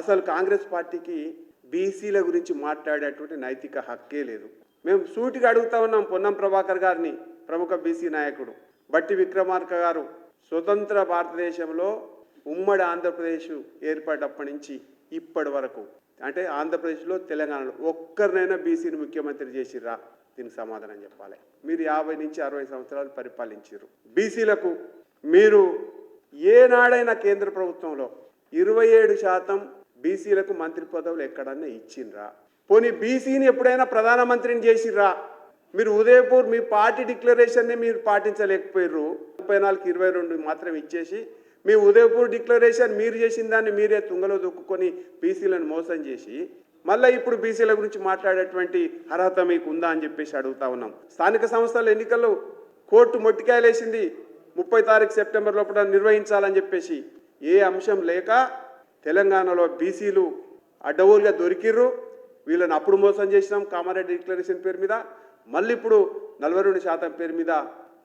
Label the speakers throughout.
Speaker 1: అసలు కాంగ్రెస్ పార్టీకి బీసీల గురించి మాట్లాడేటువంటి నైతిక హక్కే లేదు. మేము సూటిగా అడుగుతా ఉన్నాం పొన్నం ప్రభాకర్ గారిని ప్రముఖ బీసీ నాయకుడు. బట్టి విక్రమార్క గారు స్వతంత్ర భారతదేశంలో ఉమ్మడి ఆంధ్రప్రదేశ్ ఏర్పడినప్పటి నుంచి ఇప్పటి వరకు అంటే ఆంధ్రప్రదేశ్లో తెలంగాణలో ఒక్కరినైనా బీసీని ముఖ్యమంత్రి చేసిర్రా? దీనికి సమాధానం చెప్పాలి. మీరు యాభై నుంచి అరవై సంవత్సరాలు పరిపాలించారు బీసీలకు మీరు ఏనాడైనా కేంద్ర ప్రభుత్వంలో ఇరవై ఏడు శాతం బీసీలకు మంత్రి పదవులు ఎక్కడన్నా ఇచ్చిండ్రా? పోనీ బీసీని ఎప్పుడైనా ప్రధానమంత్రిని చేసిర్రా? మీరు ఉదయపూర్ మీ పార్టీ డిక్లరేషన్ని మీరు పాటించలేకపోయారు ముప్పై నాలుగు ఇరవై రెండు మాత్రం ఇచ్చేసి మీ ఉదయపూర్ డిక్లరేషన్ మీరు చేసిన దాన్ని మీరే తుంగలో దొక్కుకొని బీసీలను మోసం చేసి మళ్ళీ ఇప్పుడు బీసీల గురించి మాట్లాడేటువంటి అర్హత మీకు ఉందా అని చెప్పేసి అడుగుతా ఉన్నాం. స్థానిక సంస్థల ఎన్నికల్లో కోర్టు మొట్టికాయలేసింది. ముప్పై తారీఖు సెప్టెంబర్ లోపల నిర్వహించాలని చెప్పేసి ఏ అంశం లేక తెలంగాణలో బీసీలు అడ్డవోలుగా దొరికిర్రు. వీళ్ళని అప్పుడు మోసం చేసినాం. కామారెడ్డి డిక్లరేషన్ పేరు మీద. మళ్ళీ ఇప్పుడు నలభై రెండు శాతం పేరు మీద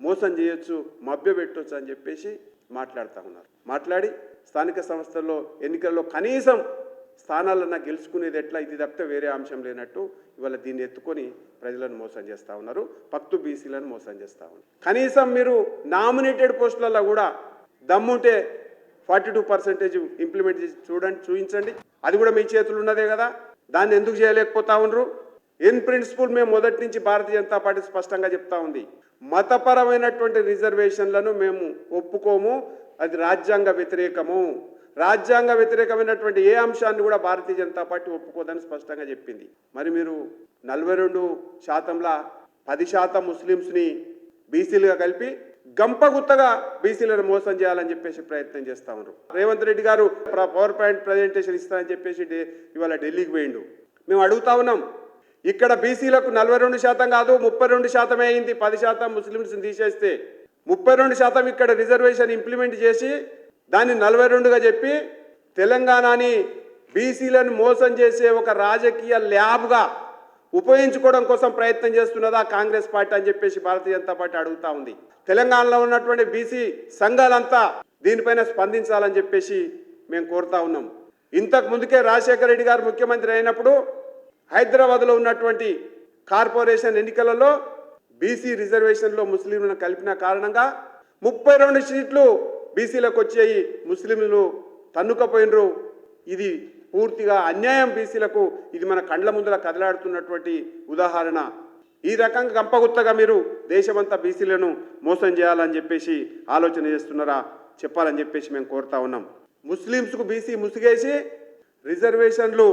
Speaker 1: మోసం చేయొచ్చు మభ్య పెట్టొచ్చు అని చెప్పేసి మాట్లాడుతూ ఉన్నారు. మాట్లాడి స్థానిక సంస్థల్లో ఎన్నికల్లో కనీసం స్థానాలన్నా గెలుచుకునేది ఎట్లా? ఇది తప్పితే వేరే అంశం లేనట్టు ఇవాళ దీన్ని ఎత్తుకొని ప్రజలను మోసం చేస్తూ ఉన్నారు. పక్తు బీసీలను మోసం చేస్తూ ఉన్నారు. కనీసం మీరు నామినేటెడ్ పోస్టులలో కూడా దమ్ముంటే ఫార్టీ టూ పర్సెంటేజ్ ఇంప్లిమెంట్ చేసి చూడండి చూపించండి అది కూడా మీ చేతులు ఉన్నదే కదా. దాన్ని ఎందుకు చేయలేకపోతా ఉండరు ఇన్ ప్రిన్సిపల్ మేము మొదటి నుంచి భారతీయ జనతా పార్టీ స్పష్టంగా చెప్తా ఉంది. మతపరమైనటువంటి రిజర్వేషన్లను మేము ఒప్పుకోము. అది రాజ్యాంగ వ్యతిరేకము. రాజ్యాంగ వ్యతిరేకమైనటువంటి ఏ అంశాన్ని కూడా భారతీయ జనతా పార్టీ ఒప్పుకోదని స్పష్టంగా చెప్పింది. మరి మీరు నలభై రెండు శాతంలో పది శాతం ముస్లిమ్స్ని బీసీలుగా కలిపి గంపగుత్తగా బీసీలను మోసం చేయాలని చెప్పేసి ప్రయత్నం చేస్తా ఉన్నారు. రేవంత్ రెడ్డి గారు పవర్ పాయింట్ ప్రజెంటేషన్ ఇస్తానని చెప్పేసి ఇవాళ ఢిల్లీకి పోయిండు. మేము అడుగుతా ఉన్నాం ఇక్కడ బీసీలకు నలభై రెండు శాతం కాదు ముప్పై రెండు శాతమే అయింది పది శాతం ముస్లిమ్స్ని తీసేస్తే. ముప్పై రెండు శాతం ఇక్కడ రిజర్వేషన్ ఇంప్లిమెంట్ చేసి దాన్ని నలభై రెండుగా చెప్పి తెలంగాణని బీసీలను మోసం చేసే ఒక రాజకీయ ల్యాబ్గా ఉపయోగించుకోవడం కోసం ప్రయత్నం చేస్తున్నదా కాంగ్రెస్ పార్టీ అని చెప్పేసి భారతీయ జనతా పార్టీ అడుగుతా ఉంది. తెలంగాణలో ఉన్నటువంటి బీసీ సంఘాలంతా దీనిపైన స్పందించాలని చెప్పేసి మేము కోరుతా ఉన్నాం. ఇంతకు ముందుకే రాజశేఖర రెడ్డి గారు ముఖ్యమంత్రి అయినప్పుడు హైదరాబాద్లో ఉన్నటువంటి కార్పొరేషన్ ఎన్నికలలో బీసీ రిజర్వేషన్లో ముస్లింలను కలిపిన కారణంగా ముప్పై రెండు సీట్లు బీసీలకు వచ్చాయి ముస్లింలు తన్నుకపోయినరు. ఇది పూర్తిగా అన్యాయం బీసీలకు ఇది మన కండ్ల ముందర కదలాడుతున్నటువంటి ఉదాహరణ. ఈ రకంగా గంపగుత్తగా మీరు దేశమంతా బీసీలను మోసం చేయాలని చెప్పేసి ఆలోచన చేస్తున్నారా? చెప్పాలని చెప్పేసి మేము కోరుతా ఉన్నాం. ముస్లిమ్స్కు బీసీ ముసిగేసి రిజర్వేషన్లు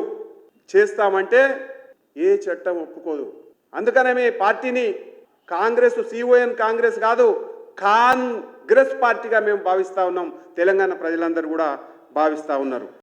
Speaker 1: చేస్తామంటే ఏ చట్టం ఒప్పుకోదు. అందుకనే మీ పార్టీని కాంగ్రెస్ సిఓఎన్ కాంగ్రెస్ కాదు కాంగ్రెస్ పార్టీగా మేము భావిస్తా ఉన్నాం. తెలంగాణ ప్రజలందరూ కూడా భావిస్తా ఉన్నారు.